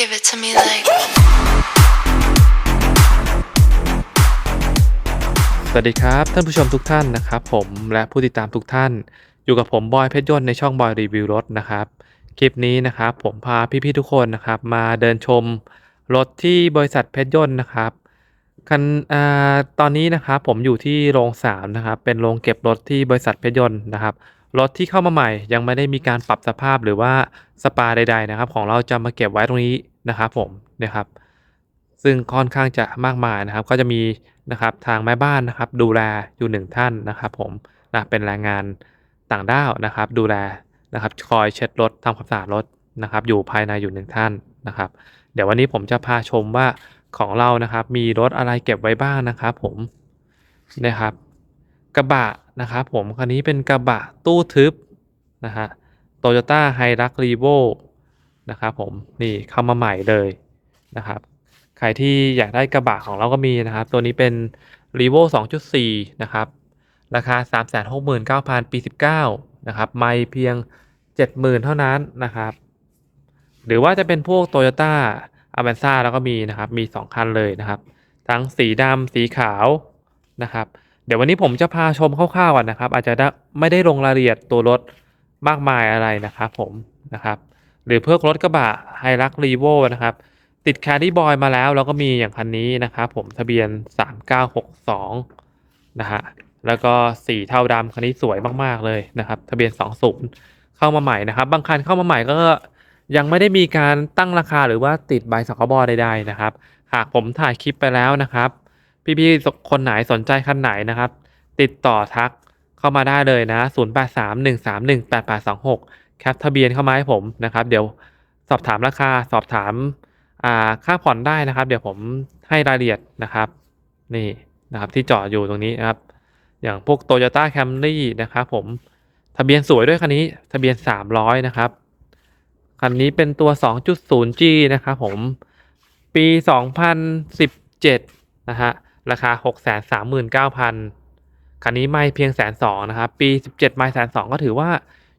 Give it to me like. สวัสดีครับท่านผู้ชมทุกท่านนะครับผมและผู้ติดตามทุกท่าน อยู่กับผมบอยเพชรยนต์ในช่องบอยรีวิวรถนะครับ คลิปนี้นะครับผมพาพี่ๆทุกคนนะครับ มาเดินชมรถที่บริษัทเพชรยนต์นะครับคันอ่าตอนนี้นะครับผมอยู่ที่โรงสามนะครับเป็นโรงเก็บรถที่บริษัทเพชรยนต์นะครับรถที่เข้ามาใหม่ยังไม่ได้มีการปรับสภาพหรือว่าสปาใด ๆนะครับ ของเราจะมาเก็บไว้ตรงนี้ นะครับผมนะครับ ซึ่งค่อนข้างจะมากมายนะครับ ก็จะมีนะครับทางแม่บ้านนะครับ ดูแลอยู่หนึ่งท่านนะครับผมนะเป็นแรงงานต่างด้าวนะครับ ดูแลนะครับคอยเช็ดรถทำความสะอาดรถนะครับ อยู่ภายในอยู่หนึ่งท่านนะครับ เดี๋ยววันนี้ผมจะพาชมว่าของเรานะครับ มีรถอะไรเก็บไว้บ้างนะครับ ผมนะครับ กระบะนะครับ ผมคันนี้เป็นกระบะตู้ทึบนะฮะโตโยต้าไฮรักรีโว นะครับผมนี่เข้ามาใหม่เลยนะครับใครที่อยากได้กระบะของเราก็มีนะครับ ตัวนี้เป็น r e v o 2.4 นะครับ ราคา 369,000ปี 19 นะครับ ไม่เพียง 70,000 เท่านั้นนะครับ หรือว่าจะเป็นพวก Toyota a v a n z a แล้วก็มีนะครับ มี 2 คันเลยนะครับ ทั้งสีดำสีขาวนะครับ เดี๋ยววันนี้ผมจะพาชมคร่าวๆก่อนนะครับ อาจจะได้ไม่ได้ลงรายละเอียดตัวรถมากมายอะไรนะครับผมนะครับ หรือเพื่อรถกระบะไฮรักรีโวนะครับ ติดแคดดี้บอยมาแล้ว แล้วก็มีอย่างคันนี้นะครับผมทะเบียน 3962 นะฮะ แล้วก็สีเทาดำคันนี้สวยมากๆเลยนะครับ ทะเบียน 20 เข้ามาใหม่นะครับ บางคันเข้ามาใหม่ก็ยังไม่ได้มีการตั้งราคาหรือว่าติดใบสคบใดๆนะครับ หากผมถ่ายคลิปไปแล้วนะครับ พี่ๆคนไหนสนใจคันไหนนะครับ ติดต่อทักเข้ามาได้เลยนะ 0831318826 แคปทะเบียนเข้ามาให้ผมนะครับ เดี๋ยวสอบถามราคาสอบถามค่าผ่อนได้นะครับ เดี๋ยวผมให้รายละเอียดนะครับ นี่นะครับที่จอดอยู่ตรงนี้นะครับ อย่างพวก Toyota Camry นะครับ ผมทะเบียนสวยด้วยคันนี้ ทะเบียน 300 นะครับ คันนี้เป็นตัว 2.0G นะครับผมปี 2017 นะฮะราคา 639,000 คันนี้ไม่เพียงแสนสองนะครับ ปี 17 ไม่แสนสองก็ถือว่า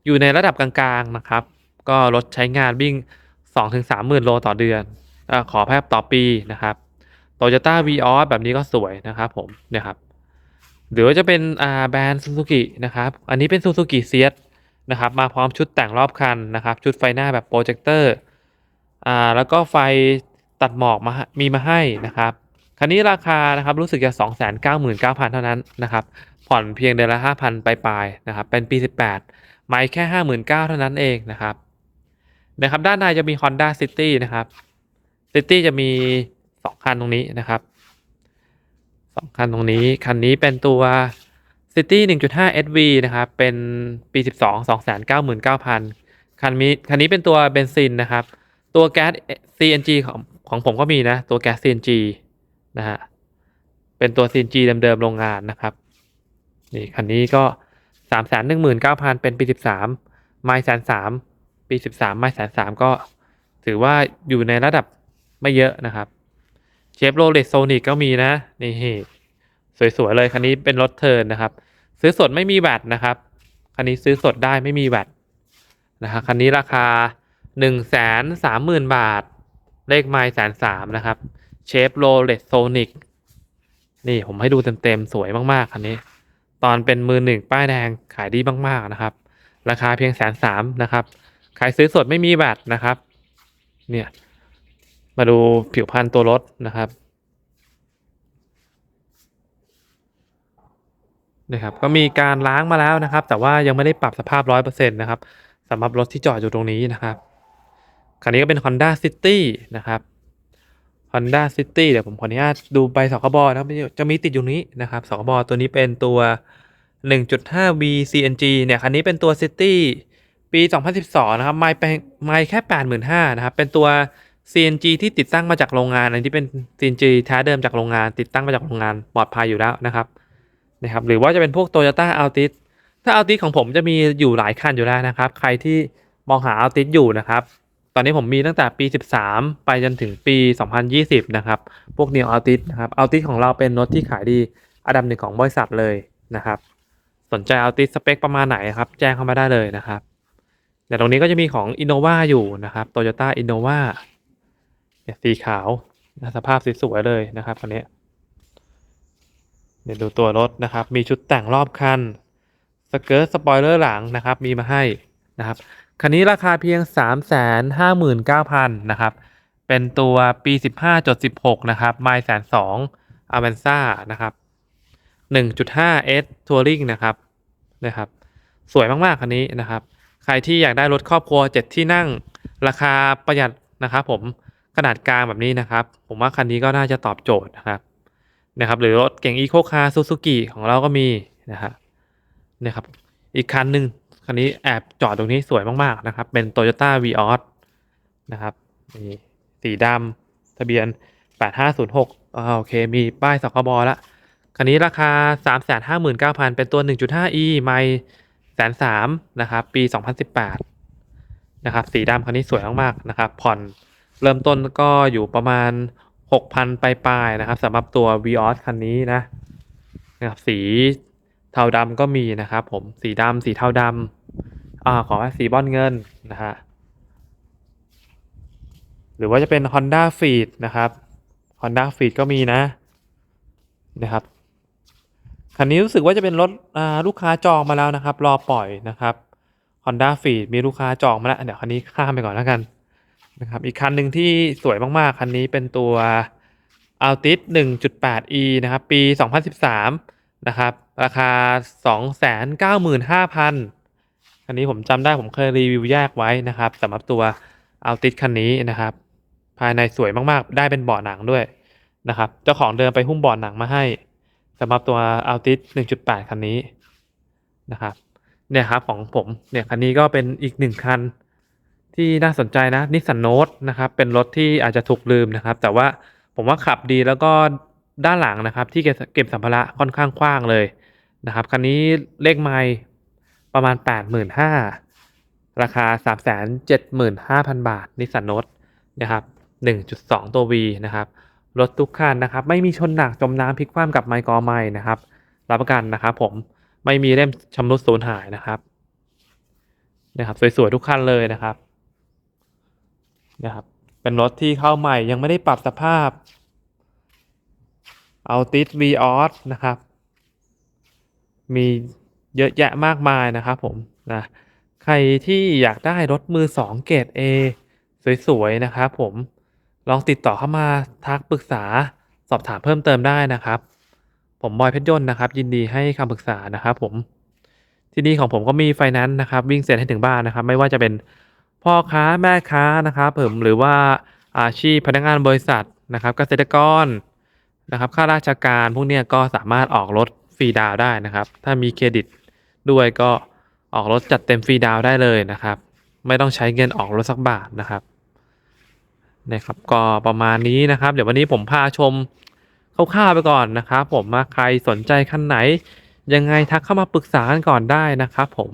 อยู่ในระดับกลางๆนะครับ ก็รถใช้งานวิ่ง 2-3 หมื่นโลต่อเดือนอขอแพบต่อปีนะครับ Toyota v ีออสแบบนี้ก็สวยนะครับผมเนี่ยครับหรือว่าจะเป็นแบรนด์ซูซูกินะครับ อันนี้เป็นซูซูกิเซียนะครับมาพร้อมชุดแต่งรอบคันนะครับ ชุดไฟหน้าแบบโปรเจคเตอร์อ่าแล้วก็ไฟตัดหมอกมามีมาให้นะครับคันนี้ราคานะครับรู้สึกจะ 299,000 เท่านั้นนะครับ ผ่อนเพียงเดือนละ 5,000 ปลายๆนะครับ เป็นปี 18 ไม่แค่ 59,000 เท่านั้นเองนะครับนะครับด้านในจะมี Honda City นะครับ City จะมี 2 คันตรงนี้นะครับ2คันตรงนี้ คันนี้เป็นตัว City 1.5 SV นะครับ เป็นปี 12 299,000 คันนี้คันนี้เป็นตัวเบนซินนะครับ ตัวแก๊ส CNG ของของผมก็มีนะ ตัวแก๊ส CNG นะฮะเป็นตัว CNG เดิมๆโรงงานนะครับนี่คันนี้ก็ 319,000เก้าพันเป็นปี13ไม่แสนสามปี13ไม่แสนสามก็ถือว่าอยู่ในระดับไม่เยอะนะครับเชฟโรเลตโซนิกก็มีนะ นี่สวยๆเลยคันนี้เป็นรถเทิร์นนะครับ ซื้อสดไม่มีแวตนะครับ คันนี้ซื้อสดได้ไม่มีแวตนะครับคันนี้ราคา1 3 0 0 0 0บาท เลขไมล์แสนสามนะครับเชฟโรเลตโซนิกนี่ผมให้ดูเต็มๆ สวยมากๆ คันนี้ ตอนเป็นมือหนึ่งป้ายแดงขายดีมากๆนะครับ ราคาเพียงแสนสามนะครับใครซื้อสดไม่มีแวตนะครับ เนี่ย มาดูผิวพรรณตัวรถนะครับนะครับก็มีการล้างมาแล้วนะครับ แต่ว่ายังไม่ได้ปรับสภาพร้อยเปอร์เซ็นต์นะครับสำหรับรถที่จอดอยู่ตรงนี้นะครับคันนี้ก็เป็น Honda City นะครับ Honda City เดี๋ยวผมขออนุญาตดูใบสคบนะครับจะมีติดอยู่นี้นะครับสคบตัวนี้เป็นตัว 1.5V CNG เนี่ยคันนี้เป็นตัว City ปี 2012 นะครับไม่ไปไม่แค่ 85,000นะครับ เป็นตัว CNG ที่ติดตั้งมาจากโรงงาน อันที่เป็น CNG แท้เดิมจากโรงงาน ติดตั้งมาจากโรงงานปลอดภัยอยู่แล้วนะครับนะครับหรือว่าจะเป็นพวก Toyota Altis ถ้า Altis ของผมจะมีอยู่หลายคันอยู่แล้วนะครับ ใครที่มองหา Altis อยู่นะครับ ตอนนี้ผมมีตั้งแต่ปี 13 ไปจนถึงปี 2020 นะครับ พวก Neo Altis นะครับ Altis ของเราเป็นรถที่ขายดีอันดับหนึ่งของบริษัทเลยนะครับ สนใจ Altis สเปคประมาณไหนครับ แจ้งเข้ามาได้เลยนะครับแต่ตรงนี้ก็จะมีของ Innova อยู่นะครับ Toyota Innova เนี่ยสีขาวนะสภาพสวยๆเลยนะครับคันนี้เดี๋ยวดูตัวรถนะครับ มีชุดแต่งรอบคันสเกิร์ตสปอยเลอร์หลังนะครับ มีมาให้นะครับคันนี้ราคาเพียง 3 5 9 0 0 0นะครับ เป็นตัวปี 15.16 นะครับไมล์แสนสองอเวนซ่านะครับ 1.5 S Touring นะครับนะครับ สวยมากๆคันนี้นะครับ ใครที่อยากได้รถครอบครัว 7 ที่นั่งราคาประหยัดนะครับผมขนาดกลางแบบนี้นะครับ ผมว่าคันนี้ก็น่าจะตอบโจทย์นะครับนะครับ หรือรถเก่งอีโคคาซูซูกิของเราก็มีนะครับนะครับ อีกคันหนึ่งคันนี้แอบจอดตรงนี้สวยมากๆนะครับ เป็น Toyota v ีออสนะครับนี่สีดำทะเบียน 8506อ่าโอเค มีป้ายสคบแล้ว คันนี้ราคา 359,000 เป็นตัว 1.5e ไม่แสนสามนะครับปี 2018 นะครับ สีดำคันนี้สวยมากๆนะครับ ผ่อนเริ่มต้นก็อยู่ประมาณ 6,000 ปลายๆนะครับสำหรับตัว v ีออสคันนี้นะนะครับสีเทาดำก็มีนะครับผมสีดำสีเทาดำอ่าขอว่าสีบอลเงินนะฮะหรือว่าจะเป็น Honda f e e d นะครับ Honda f e e d ก็มีนะนะครับ คันนี้รู้สึกว่าจะเป็นรถลูกค้าจองมาแล้วนะครับ รอปล่อยนะครับ Honda f e e d มีลูกค้าจองมาแล้ว เดี๋ยวคันนี้ข้ามไปก่อนแล้วกันนะครับ อีกคันหนึ่งที่สวยมากๆ คันนี้เป็นตัว Altis 1.8e นะครับ ปี 2013 นะครับ ราคา 295,000 คันนี้ผมจำได้ผมเคยรีวิวแยกไว้นะครับสำหรับตัว Altis คันนี้นะครับ ภายในสวยมากๆ ได้เป็นเบาะหนังด้วยนะครับ เจ้าของเดิมไปหุ้มเบาะหนังมาให้ สำหรับตัว Altis 1.8 คันนี้นะครับเนี่ยครับของผมเนี่ยคันนี้ก็เป็นอีกหนึ่งคันที่น่าสนใจนะนิสสันโนตนะครับเป็นรถที่อาจจะถูกลืมนะครับ แต่ว่าผมว่าขับดีแล้วก็ด้านหลังนะครับ ที่เก็บสัมภาระค่อนข้างกว้างเลยนะครับคันนี้เลขไมล์ประมาณ 85,000ราคา 375,000 บาทนิสสันโนตนะครับ1.2 ตัว V นะครับ รถทุกคันนะครับ ไม่มีชนหนักจมน้ำพลิกคว่ำกับไมค์กอไม้นะครับ รับประกันนะครับ ผมไม่มีเล่มชำรุดสูญหายนะครับ นะครับ สวยๆทุกคันเลยนะครับ นะครับ เป็นรถที่เข้าใหม่ยังไม่ได้ปรับสภาพ เอาติด v ีออสนะครับ มีเยอะแยะมากมายนะครับ ผมนะใครที่อยากได้รถมือสองเกรด A สวยๆนะครับ ผม ลองติดต่อเข้ามาทักปรึกษาสอบถามเพิ่มเติมได้นะครับ ผมบอยเพชรยนต์นะครับ ยินดีให้คำปรึกษานะครับผมที่นี่ของผมก็มีไฟแนนซ์นะครับ วิ่งเซ็นให้ถึงบ้านนะครับ ไม่ว่าจะเป็นพ่อค้าแม่ค้านะครับผมหรือว่าอาชีพพนักงานบริษัทนะครับเกษตรกรนะครับข้าราชการพวกนี้ก็สามารถออกรถฟรีดาวได้นะครับ ถ้ามีเครดิตด้วยก็ออกรถจัดเต็มฟรีดาวได้เลยนะครับ ไม่ต้องใช้เงินออกรถสักบาทนะครับ นะครับก็ประมาณนี้นะครับ เดี๋ยววันนี้ผมพาชมคร่าวๆไปก่อนนะครับผมมาใครสนใจคันไหน ยังไงทักเข้ามาปรึกษากันก่อนได้นะครับผม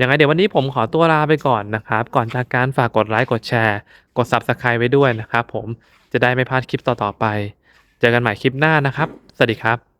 ยังไงเดี๋ยววันนี้ผมขอตัวลาไปก่อนนะครับ ก่อนจากการฝากกดไลค์กดแชร์ กด Subscribe ไว้ด้วยนะครับผมจะได้ไม่พลาดคลิปต่อๆไป เจอกันใหม่คลิปหน้านะครับ สวัสดีครับ